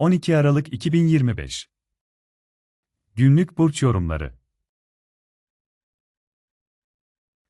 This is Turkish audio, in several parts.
12 Aralık 2025 Günlük burç yorumları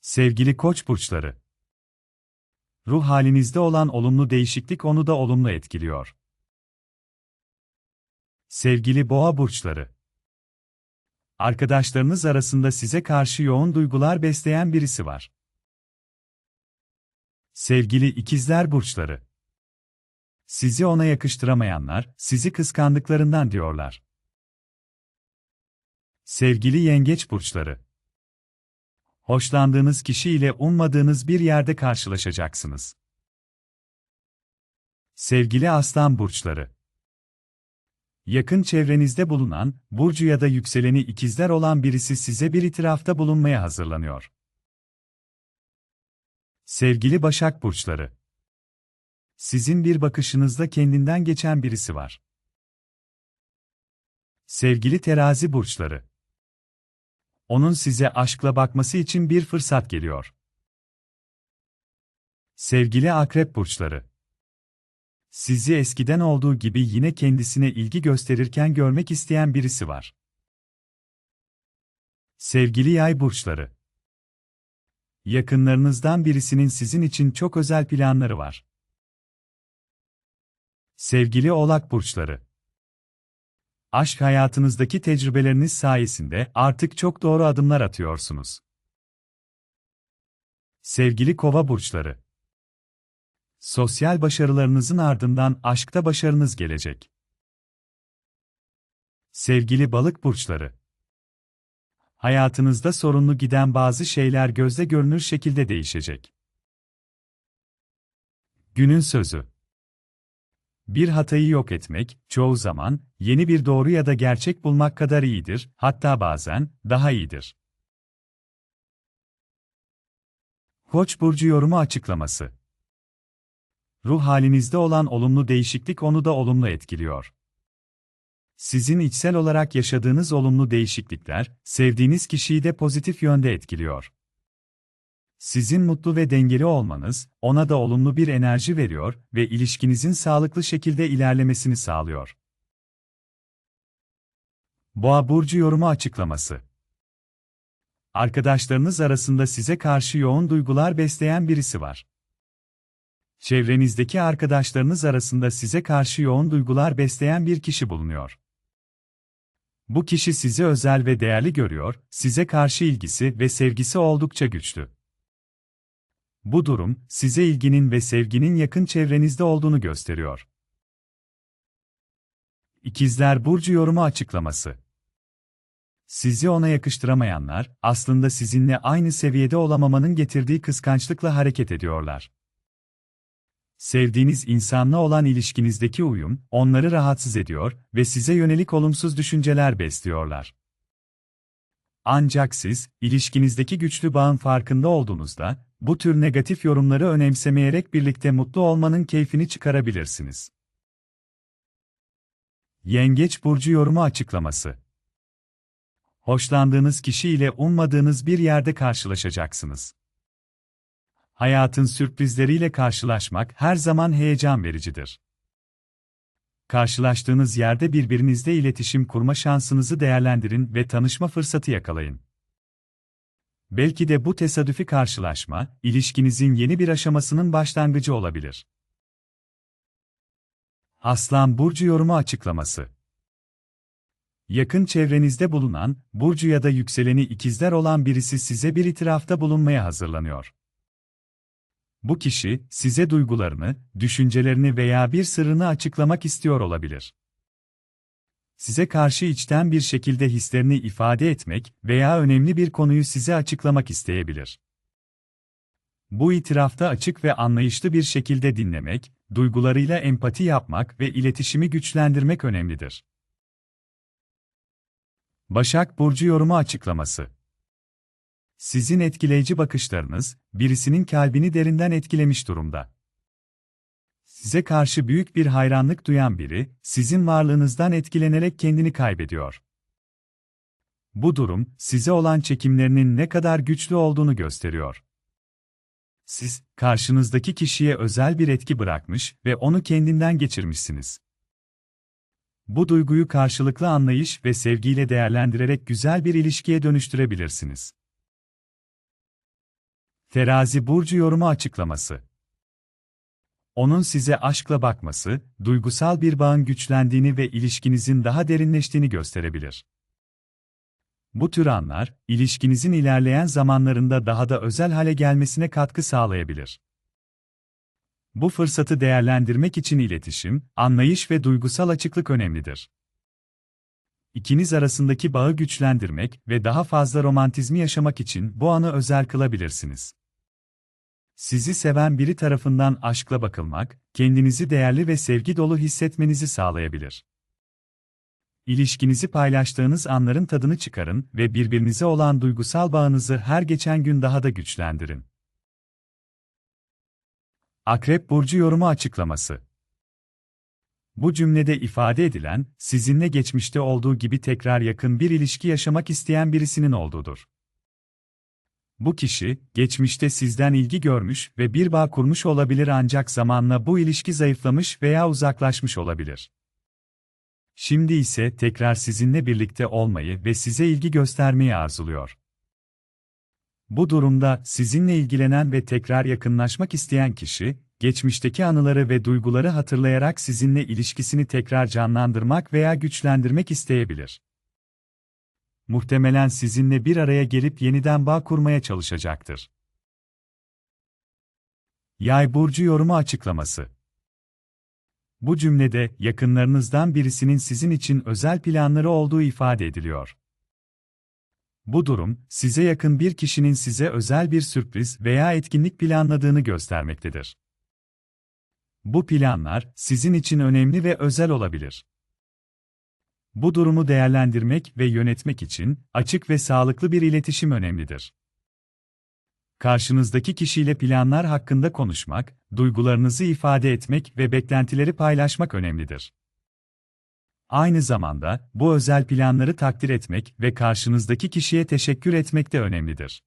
Sevgili Koç burçları Ruh halinizde olan olumlu değişiklik onu da olumlu etkiliyor. Sevgili Boğa burçları Arkadaşlarınız arasında size karşı yoğun duygular besleyen birisi var. Sevgili ikizler burçları. Sizi ona yakıştıramayanlar, sizi kıskandıklarından diyorlar. Sevgili yengeç burçları. Hoşlandığınız kişi ile ummadığınız bir yerde karşılaşacaksınız. Sevgili aslan burçları. Yakın çevrenizde bulunan, burcu ya da yükseleni ikizler olan birisi size bir itirafta bulunmaya hazırlanıyor. Sevgili Başak Burçları Sizin bir bakışınızda kendinden geçen birisi var. Sevgili Terazi Burçları Onun size aşkla bakması için bir fırsat geliyor. Sevgili Akrep Burçları Sizi eskiden olduğu gibi yine kendisine ilgi gösterirken görmek isteyen birisi var. Sevgili Yay Burçları Yakınlarınızdan birisinin sizin için çok özel planları var. Sevgili Oğlak burçları. Aşk hayatınızdaki tecrübeleriniz sayesinde artık çok doğru adımlar atıyorsunuz. Sevgili Kova burçları. Sosyal başarılarınızın ardından aşkta başarınız gelecek. Sevgili Balık burçları. Hayatınızda sorunlu giden bazı şeyler gözle görünür şekilde değişecek. Günün sözü. Bir hatayı yok etmek, çoğu zaman, yeni bir doğru ya da gerçek bulmak kadar iyidir, hatta bazen, daha iyidir. Koç burcu yorumu açıklaması. Ruh halinizde olan olumlu değişiklik onu da olumlu etkiliyor. Sizin içsel olarak yaşadığınız olumlu değişiklikler, sevdiğiniz kişiyi de pozitif yönde etkiliyor. Sizin mutlu ve dengeli olmanız, ona da olumlu bir enerji veriyor ve ilişkinizin sağlıklı şekilde ilerlemesini sağlıyor. Boğa burcu yorumu açıklaması. Arkadaşlarınız arasında size karşı yoğun duygular besleyen birisi var. Çevrenizdeki arkadaşlarınız arasında size karşı yoğun duygular besleyen bir kişi bulunuyor. Bu kişi sizi özel ve değerli görüyor, size karşı ilgisi ve sevgisi oldukça güçlü. Bu durum, size ilginin ve sevginin yakın çevrenizde olduğunu gösteriyor. İkizler Burcu yorumu açıklaması. Sizi ona yakıştıramayanlar, aslında sizinle aynı seviyede olamamanın getirdiği kıskançlıkla hareket ediyorlar. Sevdiğiniz insanla olan ilişkinizdeki uyum, onları rahatsız ediyor ve size yönelik olumsuz düşünceler besliyorlar. Ancak siz, ilişkinizdeki güçlü bağın farkında olduğunuzda, bu tür negatif yorumları önemsemeyerek birlikte mutlu olmanın keyfini çıkarabilirsiniz. Yengeç Burcu yorumu açıklaması Hoşlandığınız kişi ile ummadığınız bir yerde karşılaşacaksınız. Hayatın sürprizleriyle karşılaşmak her zaman heyecan vericidir. Karşılaştığınız yerde birbirinizle iletişim kurma şansınızı değerlendirin ve tanışma fırsatı yakalayın. Belki de bu tesadüfi karşılaşma, ilişkinizin yeni bir aşamasının başlangıcı olabilir. Aslan Burcu yorumu açıklaması Yakın çevrenizde bulunan, Burcu ya da yükseleni ikizler olan birisi size bir itirafta bulunmaya hazırlanıyor. Bu kişi, size duygularını, düşüncelerini veya bir sırrını açıklamak istiyor olabilir. Size karşı içten bir şekilde hislerini ifade etmek veya önemli bir konuyu size açıklamak isteyebilir. Bu itirafta açık ve anlayışlı bir şekilde dinlemek, duygularıyla empati yapmak ve iletişimi güçlendirmek önemlidir. Başak Burcu yorumu açıklaması sizin etkileyici bakışlarınız, birisinin kalbini derinden etkilemiş durumda. Size karşı büyük bir hayranlık duyan biri, sizin varlığınızdan etkilenerek kendini kaybediyor. Bu durum, size olan çekimlerinin ne kadar güçlü olduğunu gösteriyor. Siz, karşınızdaki kişiye özel bir etki bırakmış ve onu kendinden geçirmişsiniz. Bu duyguyu karşılıklı anlayış ve sevgiyle değerlendirerek güzel bir ilişkiye dönüştürebilirsiniz. Terazi burcu yorumu açıklaması. Onun size aşkla bakması, duygusal bir bağın güçlendiğini ve ilişkinizin daha derinleştiğini gösterebilir. Bu tür anlar, ilişkinizin ilerleyen zamanlarında daha da özel hale gelmesine katkı sağlayabilir. Bu fırsatı değerlendirmek için iletişim, anlayış ve duygusal açıklık önemlidir. İkiniz arasındaki bağı güçlendirmek ve daha fazla romantizmi yaşamak için bu anı özel kılabilirsiniz. Sizi seven biri tarafından aşkla bakılmak, kendinizi değerli ve sevgi dolu hissetmenizi sağlayabilir. İlişkinizi paylaştığınız anların tadını çıkarın ve birbirinize olan duygusal bağınızı her geçen gün daha da güçlendirin. Akrep Burcu yorumu açıklaması Bu cümlede ifade edilen, sizinle geçmişte olduğu gibi tekrar yakın bir ilişki yaşamak isteyen birisinin olduğudur. Bu kişi, geçmişte sizden ilgi görmüş ve bir bağ kurmuş olabilir ancak zamanla bu ilişki zayıflamış veya uzaklaşmış olabilir. Şimdi ise tekrar sizinle birlikte olmayı ve size ilgi göstermeyi arzuluyor. Bu durumda sizinle ilgilenen ve tekrar yakınlaşmak isteyen kişi, geçmişteki anıları ve duyguları hatırlayarak sizinle ilişkisini tekrar canlandırmak veya güçlendirmek isteyebilir. Muhtemelen sizinle bir araya gelip yeniden bağ kurmaya çalışacaktır. Yay burcu yorumu açıklaması bu cümlede yakınlarınızdan birisinin sizin için özel planları olduğu ifade ediliyor. Bu durum, size yakın bir kişinin size özel bir sürpriz veya etkinlik planladığını göstermektedir. Bu planlar sizin için önemli ve özel olabilir. Bu durumu değerlendirmek ve yönetmek için açık ve sağlıklı bir iletişim önemlidir. Karşınızdaki kişiyle planlar hakkında konuşmak, duygularınızı ifade etmek ve beklentileri paylaşmak önemlidir. Aynı zamanda, bu özel planları takdir etmek ve karşınızdaki kişiye teşekkür etmek de önemlidir.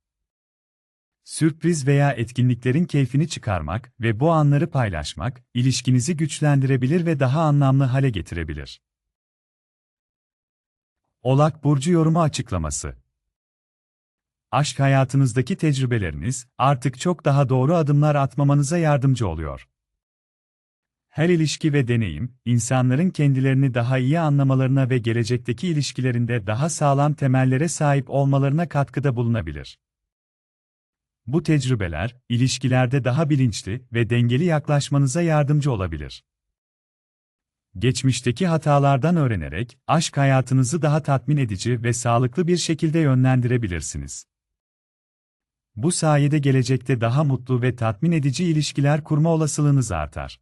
Sürpriz veya etkinliklerin keyfini çıkarmak ve bu anları paylaşmak, ilişkinizi güçlendirebilir ve daha anlamlı hale getirebilir. Olak Burcu Yorumu Açıklaması Aşk hayatınızdaki tecrübeleriniz, artık çok daha doğru adımlar atmamanıza yardımcı oluyor. Her ilişki ve deneyim, insanların kendilerini daha iyi anlamalarına ve gelecekteki ilişkilerinde daha sağlam temellere sahip olmalarına katkıda bulunabilir. Bu tecrübeler, ilişkilerde daha bilinçli ve dengeli yaklaşmanıza yardımcı olabilir. Geçmişteki hatalardan öğrenerek, aşk hayatınızı daha tatmin edici ve sağlıklı bir şekilde yönlendirebilirsiniz. Bu sayede gelecekte daha mutlu ve tatmin edici ilişkiler kurma olasılığınız artar.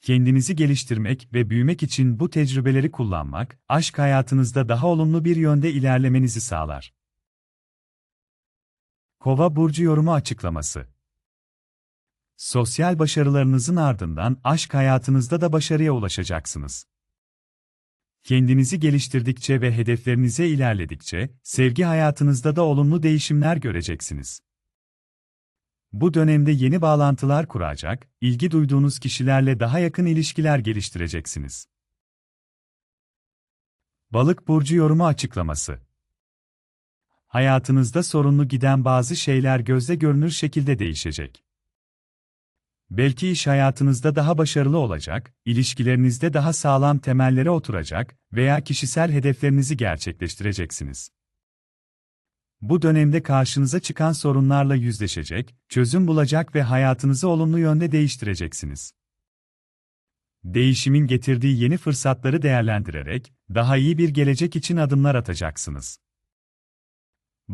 Kendinizi geliştirmek ve büyümek için bu tecrübeleri kullanmak, aşk hayatınızda daha olumlu bir yönde ilerlemenizi sağlar. Kova burcu yorumu açıklaması. Sosyal başarılarınızın ardından aşk hayatınızda da başarıya ulaşacaksınız. Kendinizi geliştirdikçe ve hedeflerinize ilerledikçe, sevgi hayatınızda da olumlu değişimler göreceksiniz. Bu dönemde yeni bağlantılar kuracak, ilgi duyduğunuz kişilerle daha yakın ilişkiler geliştireceksiniz. Balık burcu yorumu açıklaması. Hayatınızda sorunlu giden bazı şeyler gözle görünür şekilde değişecek. Belki iş hayatınızda daha başarılı olacak, ilişkilerinizde daha sağlam temellere oturacak veya kişisel hedeflerinizi gerçekleştireceksiniz. Bu dönemde karşınıza çıkan sorunlarla yüzleşecek, çözüm bulacak ve hayatınızı olumlu yönde değiştireceksiniz. Değişimin getirdiği yeni fırsatları değerlendirerek daha iyi bir gelecek için adımlar atacaksınız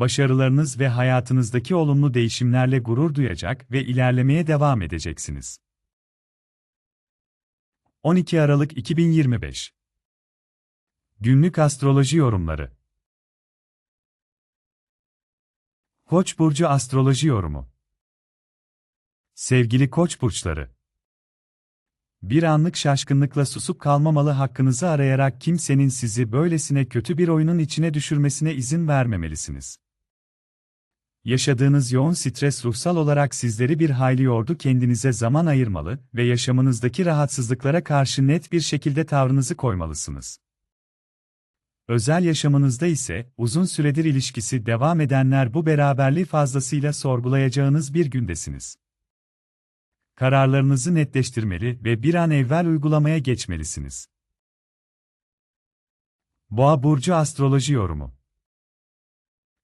başarılarınız ve hayatınızdaki olumlu değişimlerle gurur duyacak ve ilerlemeye devam edeceksiniz. 12 Aralık 2025 Günlük Astroloji Yorumları Koç burcu astroloji yorumu. Sevgili Koç burçları, bir anlık şaşkınlıkla susup kalmamalı hakkınızı arayarak kimsenin sizi böylesine kötü bir oyunun içine düşürmesine izin vermemelisiniz. Yaşadığınız yoğun stres ruhsal olarak sizleri bir hayli yordu kendinize zaman ayırmalı ve yaşamınızdaki rahatsızlıklara karşı net bir şekilde tavrınızı koymalısınız. Özel yaşamınızda ise uzun süredir ilişkisi devam edenler bu beraberliği fazlasıyla sorgulayacağınız bir gündesiniz. Kararlarınızı netleştirmeli ve bir an evvel uygulamaya geçmelisiniz. Boğa burcu astroloji yorumu.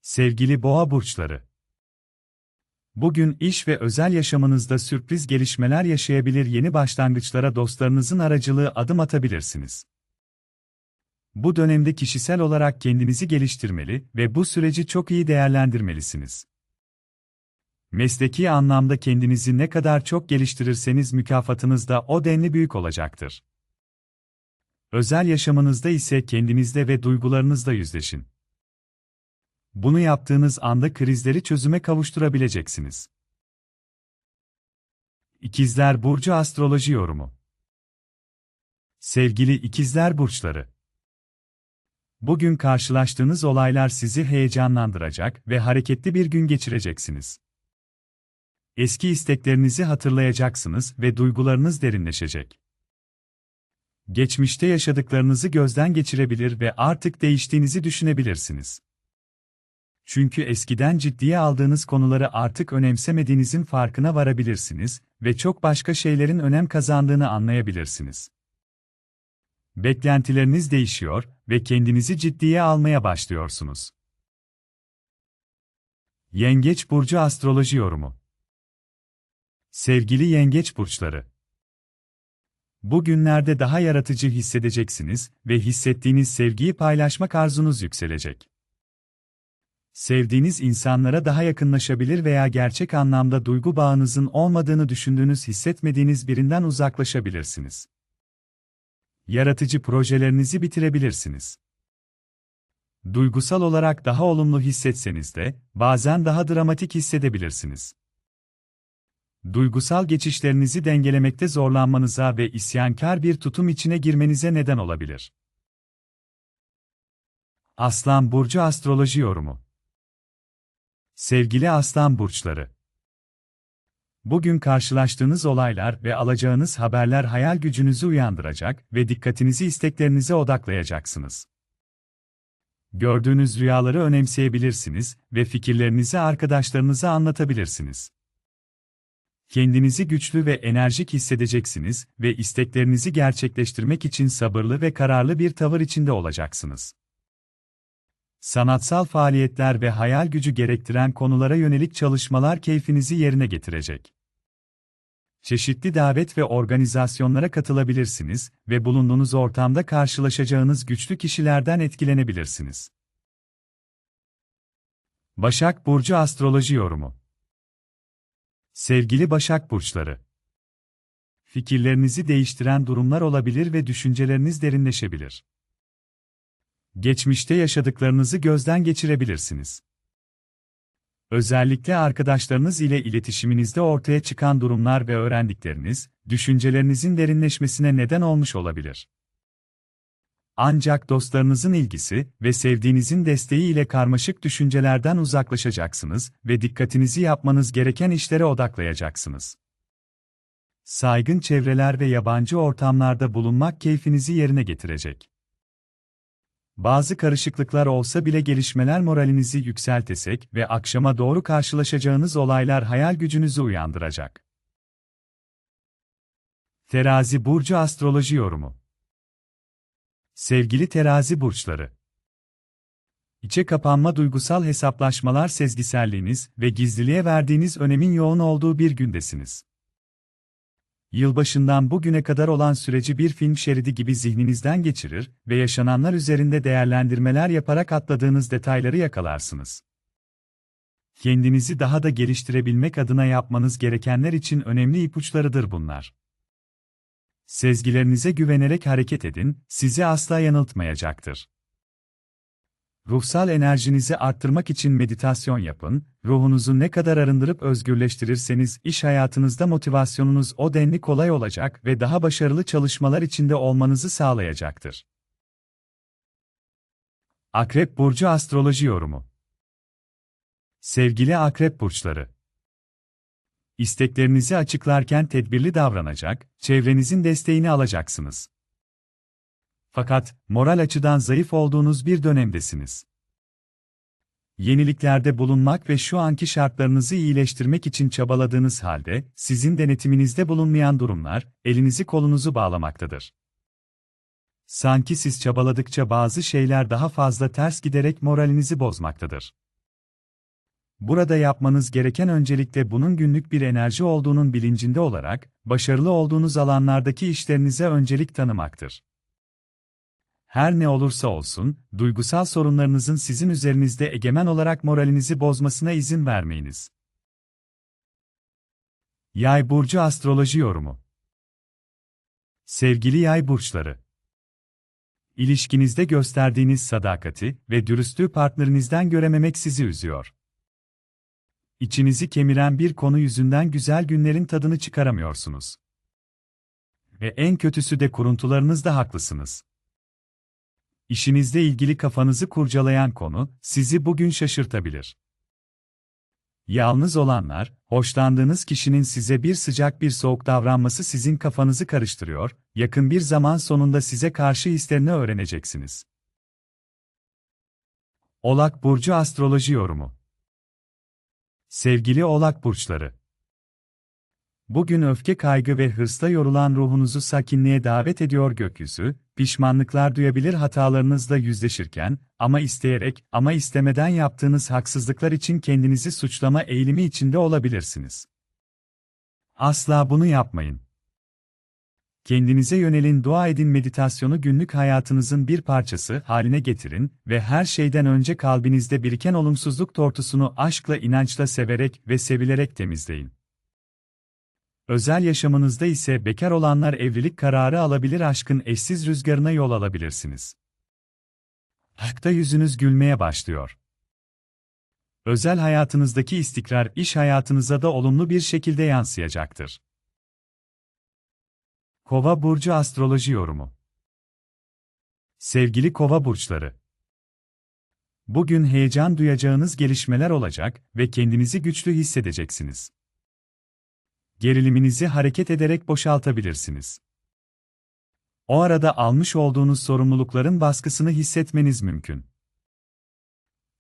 Sevgili Boğa burçları, Bugün iş ve özel yaşamınızda sürpriz gelişmeler yaşayabilir, yeni başlangıçlara dostlarınızın aracılığı adım atabilirsiniz. Bu dönemde kişisel olarak kendinizi geliştirmeli ve bu süreci çok iyi değerlendirmelisiniz. Mesleki anlamda kendinizi ne kadar çok geliştirirseniz mükafatınız da o denli büyük olacaktır. Özel yaşamınızda ise kendinizle ve duygularınızla yüzleşin. Bunu yaptığınız anda krizleri çözüme kavuşturabileceksiniz. İkizler Burcu Astroloji Yorumu Sevgili İkizler Burçları Bugün karşılaştığınız olaylar sizi heyecanlandıracak ve hareketli bir gün geçireceksiniz. Eski isteklerinizi hatırlayacaksınız ve duygularınız derinleşecek. Geçmişte yaşadıklarınızı gözden geçirebilir ve artık değiştiğinizi düşünebilirsiniz. Çünkü eskiden ciddiye aldığınız konuları artık önemsemediğinizin farkına varabilirsiniz ve çok başka şeylerin önem kazandığını anlayabilirsiniz. Beklentileriniz değişiyor ve kendinizi ciddiye almaya başlıyorsunuz. Yengeç burcu astroloji yorumu. Sevgili yengeç burçları, Bugünlerde daha yaratıcı hissedeceksiniz ve hissettiğiniz sevgiyi paylaşmak arzunuz yükselecek. Sevdiğiniz insanlara daha yakınlaşabilir veya gerçek anlamda duygu bağınızın olmadığını düşündüğünüz hissetmediğiniz birinden uzaklaşabilirsiniz. Yaratıcı projelerinizi bitirebilirsiniz. Duygusal olarak daha olumlu hissetseniz de, bazen daha dramatik hissedebilirsiniz. Duygusal geçişlerinizi dengelemekte zorlanmanıza ve isyankar bir tutum içine girmenize neden olabilir. Aslan Burcu Astroloji Yorumu Sevgili Aslan Burçları Bugün karşılaştığınız olaylar ve alacağınız haberler hayal gücünüzü uyandıracak ve dikkatinizi isteklerinize odaklayacaksınız. Gördüğünüz rüyaları önemseyebilirsiniz ve fikirlerinizi arkadaşlarınıza anlatabilirsiniz. Kendinizi güçlü ve enerjik hissedeceksiniz ve isteklerinizi gerçekleştirmek için sabırlı ve kararlı bir tavır içinde olacaksınız. Sanatsal faaliyetler ve hayal gücü gerektiren konulara yönelik çalışmalar keyfinizi yerine getirecek. Çeşitli davet ve organizasyonlara katılabilirsiniz ve bulunduğunuz ortamda karşılaşacağınız güçlü kişilerden etkilenebilirsiniz. Başak Burcu Astroloji Yorumu Sevgili Başak Burçları Fikirlerinizi değiştiren durumlar olabilir ve düşünceleriniz derinleşebilir. Geçmişte yaşadıklarınızı gözden geçirebilirsiniz. Özellikle arkadaşlarınız ile iletişiminizde ortaya çıkan durumlar ve öğrendikleriniz, düşüncelerinizin derinleşmesine neden olmuş olabilir. Ancak dostlarınızın ilgisi ve sevdiğinizin desteği ile karmaşık düşüncelerden uzaklaşacaksınız ve dikkatinizi yapmanız gereken işlere odaklayacaksınız. Saygın çevreler ve yabancı ortamlarda bulunmak keyfinizi yerine getirecek. Bazı karışıklıklar olsa bile gelişmeler moralinizi yükseltesek ve akşama doğru karşılaşacağınız olaylar hayal gücünüzü uyandıracak. Terazi Burcu Astroloji Yorumu Sevgili terazi burçları, İçe kapanma duygusal hesaplaşmalar sezgiselliğiniz ve gizliliğe verdiğiniz önemin yoğun olduğu bir gündesiniz. Yılbaşından bugüne kadar olan süreci bir film şeridi gibi zihninizden geçirir ve yaşananlar üzerinde değerlendirmeler yaparak atladığınız detayları yakalarsınız. Kendinizi daha da geliştirebilmek adına yapmanız gerekenler için önemli ipuçlarıdır bunlar. Sezgilerinize güvenerek hareket edin, sizi asla yanıltmayacaktır. Ruhsal enerjinizi arttırmak için meditasyon yapın, ruhunuzu ne kadar arındırıp özgürleştirirseniz iş hayatınızda motivasyonunuz o denli kolay olacak ve daha başarılı çalışmalar içinde olmanızı sağlayacaktır. Akrep Burcu Astroloji Yorumu Sevgili akrep burçları. İsteklerinizi açıklarken tedbirli davranacak, çevrenizin desteğini alacaksınız. Fakat moral açıdan zayıf olduğunuz bir dönemdesiniz. Yeniliklerde bulunmak ve şu anki şartlarınızı iyileştirmek için çabaladığınız halde sizin denetiminizde bulunmayan durumlar elinizi kolunuzu bağlamaktadır. Sanki siz çabaladıkça bazı şeyler daha fazla ters giderek moralinizi bozmaktadır. Burada yapmanız gereken öncelikle bunun günlük bir enerji olduğunun bilincinde olarak, başarılı olduğunuz alanlardaki işlerinize öncelik tanımaktır. Her ne olursa olsun, duygusal sorunlarınızın sizin üzerinizde egemen olarak moralinizi bozmasına izin vermeyiniz. Yay burcu astroloji yorumu. Sevgili yay burçları, İlişkinizde gösterdiğiniz sadakati ve dürüstlüğü partnerinizden görememek sizi üzüyor. İçinizi kemiren bir konu yüzünden güzel günlerin tadını çıkaramıyorsunuz. Ve en kötüsü de kuruntularınızda haklısınız. İşinizle ilgili kafanızı kurcalayan konu sizi bugün şaşırtabilir. Yalnız olanlar, hoşlandığınız kişinin size bir sıcak bir soğuk davranması sizin kafanızı karıştırıyor, yakın bir zaman sonunda size karşı hislerini öğreneceksiniz. Olak Burcu Astroloji Yorumu Sevgili Oğlak Burçları Bugün öfke, kaygı ve hırsla yorulan ruhunuzu sakinliğe davet ediyor gökyüzü, pişmanlıklar duyabilir hatalarınızla yüzleşirken, ama isteyerek, ama istemeden yaptığınız haksızlıklar için kendinizi suçlama eğilimi içinde olabilirsiniz. Asla bunu yapmayın. Kendinize yönelin dua edin meditasyonu günlük hayatınızın bir parçası haline getirin ve her şeyden önce kalbinizde biriken olumsuzluk tortusunu aşkla inançla severek ve sevilerek temizleyin. Özel yaşamınızda ise bekar olanlar evlilik kararı alabilir aşkın eşsiz rüzgarına yol alabilirsiniz. Aşkta yüzünüz gülmeye başlıyor. Özel hayatınızdaki istikrar iş hayatınıza da olumlu bir şekilde yansıyacaktır. Kova burcu astroloji yorumu. Sevgili Kova burçları, Bugün heyecan duyacağınız gelişmeler olacak ve kendinizi güçlü hissedeceksiniz geriliminizi hareket ederek boşaltabilirsiniz. O arada almış olduğunuz sorumlulukların baskısını hissetmeniz mümkün.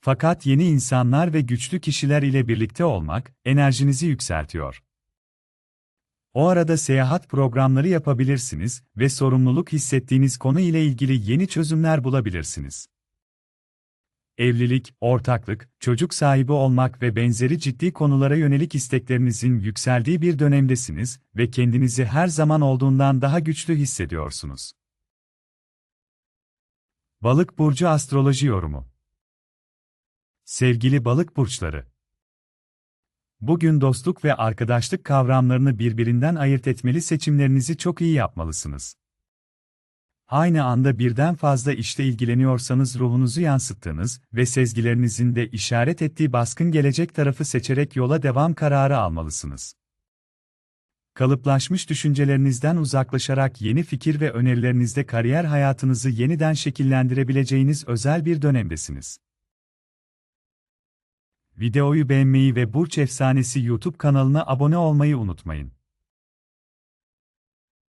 Fakat yeni insanlar ve güçlü kişiler ile birlikte olmak enerjinizi yükseltiyor. O arada seyahat programları yapabilirsiniz ve sorumluluk hissettiğiniz konu ile ilgili yeni çözümler bulabilirsiniz evlilik, ortaklık, çocuk sahibi olmak ve benzeri ciddi konulara yönelik isteklerinizin yükseldiği bir dönemdesiniz ve kendinizi her zaman olduğundan daha güçlü hissediyorsunuz. Balık burcu astroloji yorumu. Sevgili balık burçları, Bugün dostluk ve arkadaşlık kavramlarını birbirinden ayırt etmeli seçimlerinizi çok iyi yapmalısınız. Aynı anda birden fazla işle ilgileniyorsanız ruhunuzu yansıttığınız ve sezgilerinizin de işaret ettiği baskın gelecek tarafı seçerek yola devam kararı almalısınız. Kalıplaşmış düşüncelerinizden uzaklaşarak yeni fikir ve önerilerinizde kariyer hayatınızı yeniden şekillendirebileceğiniz özel bir dönemdesiniz. Videoyu beğenmeyi ve Burç Efsanesi YouTube kanalına abone olmayı unutmayın.